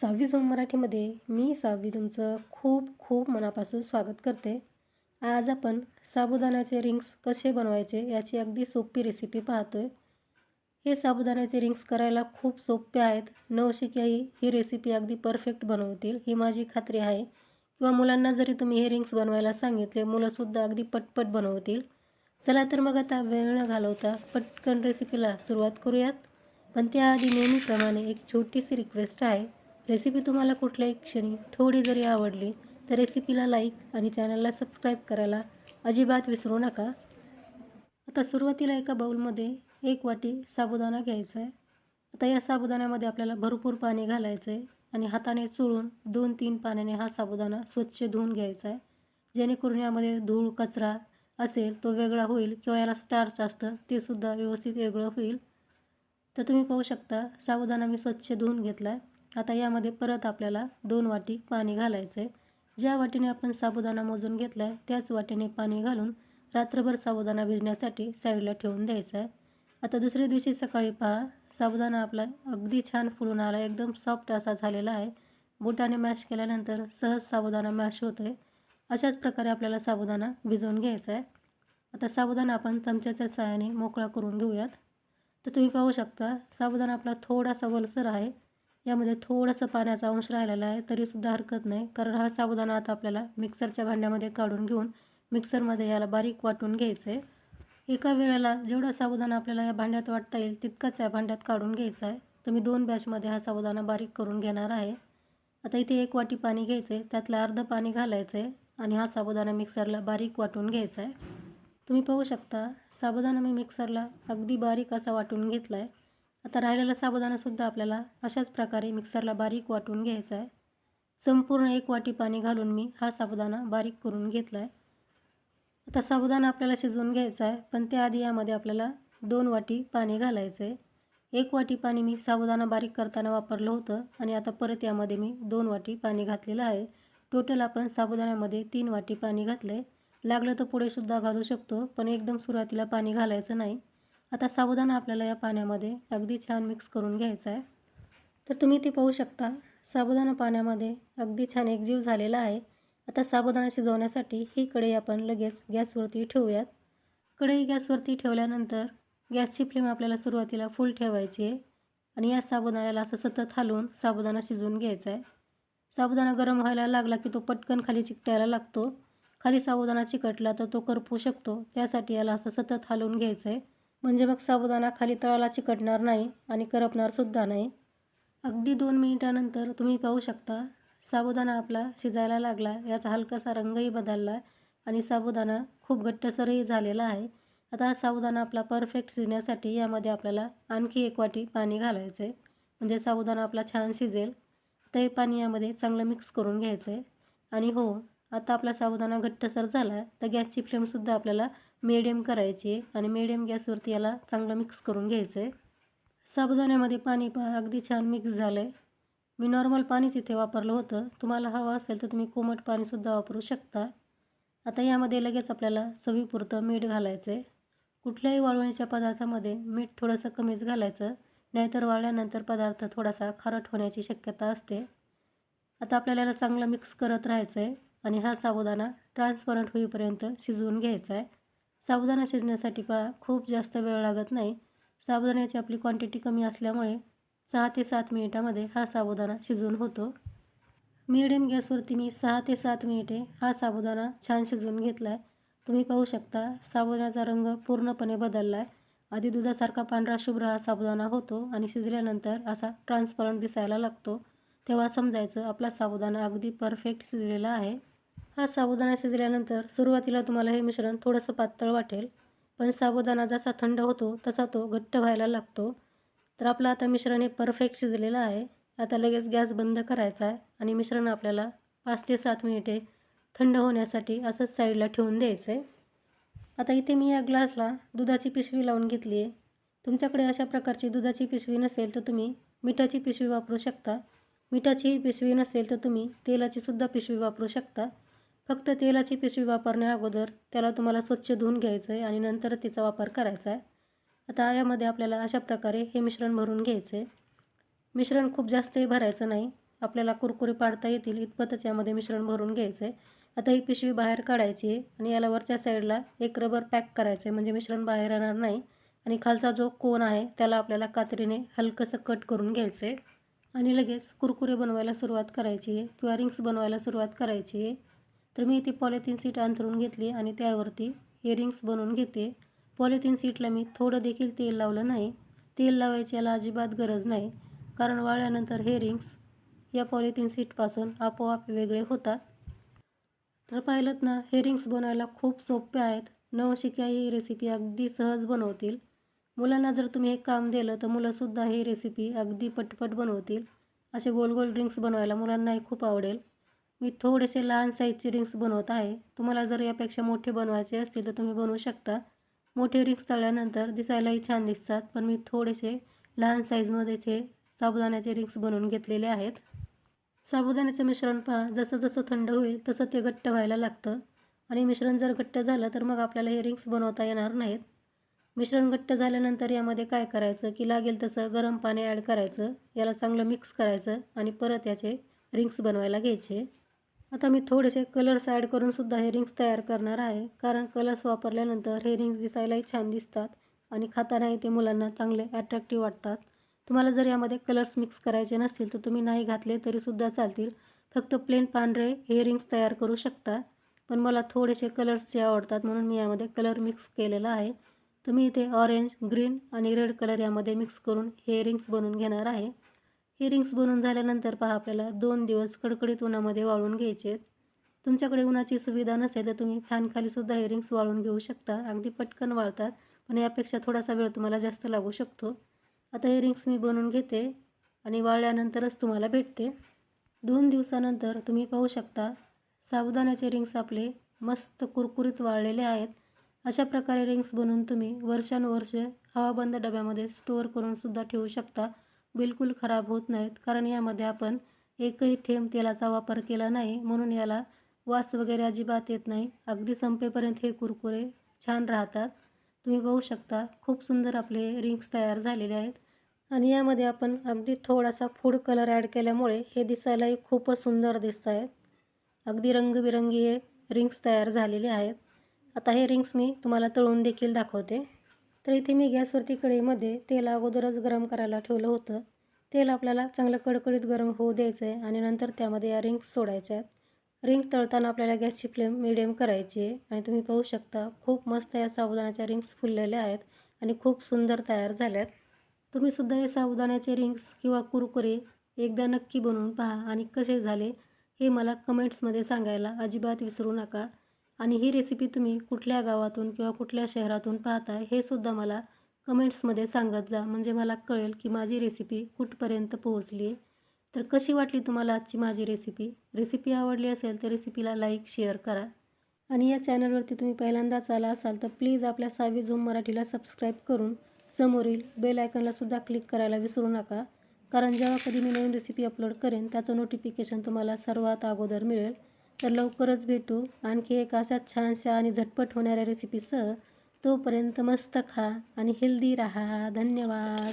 सहावी झोन मराठीमध्ये मी सहावी तुमचं खूप खूप मनापासून स्वागत करते. आज आपण साबुदाण्याचे रिंग्स कसे बनवायचे याची अगदी सोपी रेसिपी पाहतोय. हे साबुदाण्याचे रिंग्स करायला खूप सोपे आहेत. नवशिक्याही ही रेसिपी अगदी परफेक्ट बनवतील ही माझी खात्री आहे. किंवा मुलांना जरी तुम्ही हे रिंग्स बनवायला सांगितले मुलंसुद्धा अगदी पटपट बनवतील. चला तर मग आता वेळ न घालवता पटकन रेसिपीला सुरुवात करूयात. पण त्याआधी नेहमीप्रमाणे एक छोटीशी रिक्वेस्ट आहे. रेसिपी तुम्हाला कुठल्याही क्षणी थोडी जरी आवडली तर रेसिपीला लाईक आणि चॅनलला सबस्क्राईब करायला अजिबात विसरू नका. आता सुरुवातीला एका बाउलमध्ये एक वाटी साबुदाणा घ्यायचा आहे आता या साबुदाण्यामध्ये आपल्याला भरपूर पाणी घालायचं आहे आणि हाताने चुळून दोन तीन पाण्याने हा साबुदाणा स्वच्छ धुवून घ्यायचा आहे जेणेकरून यामध्ये धूळ कचरा असेल तो वेगळा होईल किंवा याला स्टार्च असतं ते सुद्धा व्यवस्थित वेगळं होईल. तर तुम्ही पाहू शकता साबुदाणा मी स्वच्छ धुवून घेतला आहे आता यामध्ये परत आपल्याला दोन वाटी पाणी घालायचं आहे ज्या वाटीने आपण साबुदाणा मोजून घेतला आहे त्याच वाटीने पाणी घालून रात्रभर साबुदाणा भिजण्यासाठी साईडला ठेवून द्यायचा आहे आता दुसऱ्या दिवशी सकाळी पहा साबुदाणा आपला अगदी छान फुलून आला एकदम सॉफ्ट असा झालेला आहे. बुटाने मॅश केल्यानंतर सहज साबुदाणा मॅश होतो आहे अशाच प्रकारे आपल्याला साबुदाणा भिजवून घ्यायचा आहे आता साबुदाणा आपण चमच्याच्या सहाय्याने मोकळा करून घेऊयात. तर तुम्ही पाहू शकता साबुदाणा आपला थोडासा वलसर आहे. यामध्ये थोडंसं पाण्याचा अंश राहिलेला आहे तरीसुद्धा हरकत नाही. कारण हा साबुदाणा आता आपल्याला मिक्सरच्या भांड्यामध्ये काढून घेऊन मिक्सरमध्ये याला बारीक वाटून घ्यायचं आहे एका वेळेला जेवढा साबुदाणा आपल्याला या भांड्यात वाटता येईल तितकाच या भांड्यात काढून घ्यायचा आहे. तर मी दोन बॅचमध्ये हा साबुदाणा बारीक करून घेणार आहे. आता इथे एक वाटी पाणी घ्यायचं आहे त्यातलं अर्धं पाणी घालायचं आहे आणि हा साबुदाणा मिक्सरला बारीक वाटून घ्यायचा आहे तुम्ही पाहू शकता साबुदाणा मी मिक्सरला अगदी बारीक असा वाटून घेतला आहे आता राहिलेला साबुदाणासुद्धा आपल्याला अशाच प्रकारे मिक्सरला बारीक वाटून घ्यायचा आहे. संपूर्ण एक वाटी पाणी घालून मी हा साबुदाणा बारीक करून घेतला आहे आता साबुदाणा आपल्याला शिजवून घ्यायचा आहे पण त्याआधी यामध्ये आपल्याला दोन वाटी पाणी घालायचं आहे. एक वाटी पाणी मी साबुदाणा बारीक करताना वापरलं होतं आणि आता परत यामध्ये मी दोन वाटी पाणी घातलेलं आहे. टोटल आपण साबुदाण्यामध्ये तीन वाटी पाणी घातलं आहे लागलं तर पुढेसुद्धा घालू शकतो पण एकदम सुरुवातीला पाणी घालायचं नाही. आता साबुदाणा आपल्याला या पाण्यामध्ये अगदी छान मिक्स करून घ्यायचा आहे. तर तुम्ही ते पाहू शकता साबुदाणा पाण्यामध्ये अगदी छान एकजीव झालेला आहे. आता साबुदाणा शिजवण्यासाठी ही कढई आपण लगेच गॅसवरती ठेवूयात. कढई गॅसवरती ठेवल्यानंतर गॅसची फ्लेम आपल्याला सुरुवातीला फुल ठेवायची आहे आणि या साबुदाण्याला असं सतत हलवून साबुदाणा शिजवून घ्यायचा आहे. साबुदाणा गरम व्हायला लागला की तो पटकन खाली चिकटायला लागतो. खाली साबुदाणा चिकटला तर तो करपू शकतो त्यासाठी याला असं सतत हलवून घ्यायचं आहे. म्हणजे मग साबुदाणा खाली तळाला चिकटणार नाही आणि करपणारसुद्धा नाही. अगदी दोन मिनिटानंतर तुम्ही पाहू शकता साबुदाणा आपला शिजायला लागला याचा हलकासा रंगही बदलला आणि साबुदाणा खूप घट्टसरही झालेला आहे. आता साबुदाणा आपला परफेक्ट शिजण्यासाठी यामध्ये आपल्याला आणखी एक वाटी पाणी घालायचं आहे म्हणजे साबुदाणा आपला छान शिजेल. ते पाणी यामध्ये चांगलं मिक्स करून घ्यायचं आहे आणि हो आता आपला साबुदाणा घट्टसर झाला तर गॅसची फ्लेमसुद्धा आपल्याला मीडियम करायची आणि मीडियम गॅसवरती याला चांगलं मिक्स करून घ्यायचं आहे साबुदाण्यामध्ये पाणी पा अगदी छान मिक्स झालं आहे मी नॉर्मल पाणीच इथे वापरलं होतं. तुम्हाला हवं असेल तर तुम्ही कोमट पाणीसुद्धा वापरू शकता. आता यामध्ये लगेच आपल्याला चवीपुरतं मीठ घालायचं आहे कुठल्याही वाळवणीच्या पदार्थामध्ये मीठ थोडंसं कमीच घालायचं नाहीतर वाळल्यानंतर पदार्थ थोडासा खारट होण्याची शक्यता असते. आता आपल्याला याला चांगलं मिक्स करत राहायचं आहे आणि हा साबुदाणा ट्रान्सपरंट होईपर्यंत शिजवून घ्यायचा आहे साबुदाणा शिजण्यासाठी पहा खूप जास्त वेळ लागत नाही. साबुदाण्याची आपली क्वांटिटी कमी असल्यामुळे सहा ते सात मिनिटामध्ये हा साबुदाणा शिजवून होतो. मिडियम गॅसवरती मी सहा ते सात मिनिटे हा साबुदाणा छान शिजवून घेतला आहे तुम्ही पाहू शकता साबुदाण्याचा रंग पूर्णपणे बदलला आहे आधी दुधासारखा पांढरा शुभ्र हा साबुदाणा होतो आणि शिजल्यानंतर असा ट्रान्सपरंट दिसायला लागतो. तेव्हा समजायचं आपला साबुदाणा अगदी परफेक्ट शिजलेला आहे. हा साबुदाणा शिजल्यानंतर सुरुवातीला तुम्हाला हे मिश्रण थोडंसं पातळ वाटेल पण साबुदाणा जसा थंड होतो तसा तो घट्ट व्हायला लागतो. तर आपलं आता मिश्रण हे परफेक्ट शिजलेलं आहे. आता लगेच गॅस बंद करायचा आहे आणि मिश्रण आपल्याला पाच ते सात मिनिटे थंड होण्यासाठी असंच साईडला ठेवून द्यायचं आहे आता इथे मी या ग्लासला दुधाची पिशवी लावून घेतली आहे. तुमच्याकडे अशा प्रकारची दुधाची पिशवी नसेल तर तुम्ही मिठाची पिशवी वापरू शकता. मिठाचीही पिशवी नसेल तर तुम्ही तेलाचीसुद्धा पिशवी वापरू शकता. फक्त तेलाची पिशवी वापरण्या अगोदर त्याला तुम्हाला स्वच्छ धुवून घ्यायचं आहे आणि नंतर तिचा वापर करायचा आहे आता यामध्ये आपल्याला अशा प्रकारे हे मिश्रण भरून घ्यायचं आहे मिश्रण खूप जास्तही भरायचं नाही. आपल्याला कुरकुरे पाडता येतील इतपतच यामध्ये मिश्रण भरून घ्यायचं आहे आता ही पिशवी बाहेर काढायची आहे आणि याला वरच्या साईडला एक रबर पॅक करायचं आहे म्हणजे मिश्रण बाहेर येणार नाही. आणि खालचा जो कोन आहे त्याला आपल्याला कात्रीने हलकंसं कट करून घ्यायचं आहे आणि लगेच कुरकुरे बनवायला सुरुवात करायची आहे किंवा रिंग्स बनवायला सुरुवात करायची आहे. तर मी ती पॉलिथिन सीट अंथरून घेतली आणि त्यावरती हे रिंग्स बनवून घेते. पॉलिथिन सीटला मी थोडं देखील तेल लावलं नाही. तेल लावायची याला अजिबात गरज नाही. कारण वाळल्यानंतर हे रिंग्स या पॉलिथिन सीटपासून आपोआप वेगळे होतात. तर पाहिलं ना हे रिंग्स बनवायला खूप सोपे आहेत. नवशिक्या ही रेसिपी अगदी सहज बनवतील. मुलांना जर तुम्ही हे काम दिलं तर मुलंसुद्धा ही रेसिपी अगदी पटपट बनवतील. असे गोल गोल ड्रिंक्स बनवायला मुलांनाही खूप आवडेल. मी थोडेसे लहान साईजचे रिंग्स बनवत आहे. तुम्हाला जर यापेक्षा मोठे बनवायचे असतील तर तुम्ही बनवू शकता. मोठे रिंग्स तळल्यानंतर दिसायलाही छान दिसतात पण मी थोडेसे लहान साईजमध्येच हे साबुदाण्याचे रिंग्स बनवून घेतलेले आहेत. साबुदाण्याचं मिश्रण पहा जसं जसं थंड होईल तसं ते घट्ट व्हायला लागतं. आणि मिश्रण जर घट्ट झालं तर मग आपल्याला हे रिंग्स बनवता येणार नाहीत. मिश्रण घट्ट झाल्यानंतर यामध्ये काय करायचं? की लागेल तसं गरम पाणी ॲड करायचं याला चांगलं मिक्स करायचं आणि परत याचे रिंग्स बनवायला घ्यायचे. आता मी थोडेसे कलर्स ॲड करूनसुद्धा हे रिंग्स तयार करणार आहे. कारण कलर्स वापरल्यानंतर हे रिंग्स दिसायलाही छान दिसतात आणि खातानाही ते मुलांना चांगले ॲट्रॅक्टिव्ह वाटतात. तुम्हाला जर यामध्ये कलर्स मिक्स करायचे नसतील तर तुम्ही नाही घातले तरीसुद्धा चालतील. फक्त प्लेन पांढरे हे रिंग्स तयार करू शकता. पण मला थोडेसे कलर्स जे आवडतात म्हणून मी यामध्ये कलर मिक्स केलेला आहे. तुम्ही इथे ऑरेंज ग्रीन आणि रेड कलर यामध्ये मिक्स करून हे रिंग्स बनवून घेणार आहे. हे रिंग्स बनवून झाल्यानंतर पहा आपल्याला दोन दिवस कडकडीत उन्हामध्ये वाळून घ्यायचे आहेत तुमच्याकडे उन्हाची सुविधा नसेल तर तुम्ही फॅनखालीसुद्धा हे रिंग्स वाळून घेऊ शकता. अगदी पटकन वाळतात पण यापेक्षा थोडासा वेळ तुम्हाला जास्त लागू शकतो. आता हे रिंग्स मी बनवून घेते आणि वाळल्यानंतरच तुम्हाला भेटते. दोन दिवसानंतर तुम्ही पाहू शकता साबुदाण्याचे रिंग्स आपले मस्त कुरकुरीत वाळलेले आहेत. अशा प्रकारे रिंग्स बनवून तुम्ही वर्षानुवर्ष हवाबंद डब्यामध्ये स्टोअर करूनसुद्धा ठेवू शकता. बिलकुल खराब होत नाहीत. कारण यामध्ये आपण एकही थेंब तेलाचा वापर केला नाही म्हणून याला वास वगैरे अजिबात येत नाही. अगदी संपेपर्यंत हे कुरकुरे छान राहतात. तुम्ही बघू शकता खूप सुंदर आपले रिंग्स तयार झालेले आहेत. आणि यामध्ये आपण अगदी थोडासा फूड कलर ॲड केल्यामुळे हे दिसायलाही खूपच सुंदर दिसत आहेत. अगदी रंगबिरंगी हे रिंग्स तयार झालेले आहेत. आता हे रिंग्स मी तुम्हाला तळून देखील दाखवते. तर इथे मी गॅसवरती कढईमध्ये तेल अगोदरच गरम करायला ठेवलं होतं. तेल आपल्याला चांगलं कडकडीत गरम होऊ द्यायचं आहे आणि नंतर त्यामध्ये या रिंग्स सोडायच्या आहेत. रिंग तळताना आपल्याला गॅसची फ्लेम मिडियम करायची आहे आणि तुम्ही पाहू शकता खूप मस्त या साबुदाण्याच्या रिंग्स फुललेल्या आहेत आणि खूप सुंदर तयार झाल्यात. तुम्हीसुद्धा हे साबुदाण्याचे रिंग्स किंवा कुरकुरे एकदा नक्की बनवून पहा आणि कसे झाले हे मला कमेंट्समध्ये सांगायला अजिबात विसरू नका. आणि ही रेसिपी तुम्ही कुठल्या गावातून किंवा कुठल्या शहरातून पाहताय हे सुद्धा मला कमेंट्समध्ये सांगत जा. म्हणजे मला कळेल की माझी रेसिपी कुठपर्यंत पोहोचली आहे. तर कशी वाटली तुम्हाला आजची माझी रेसिपी रेसिपी आवडली असेल तर रेसिपीला लाईक शेअर करा. आणि या चॅनलवरती तुम्ही पहिल्यांदाच आला असाल तर प्लीज आपल्या सावी झूम मराठीला सबस्क्राईब करून समोरील बेल आयकनलासुद्धा क्लिक करायला विसरू नका. कारण जेव्हा कधी मी नवीन रेसिपी अपलोड करेन त्याचं नोटिफिकेशन तुम्हाला सर्वात अगोदर मिळेल. तर लवकरच भेटू. आणखी एक अशा छानशा आणि झटपट होणाऱ्या रेसिपीसह तोपर्यंत मस्त खा आणि हेल्दी राहा. धन्यवाद.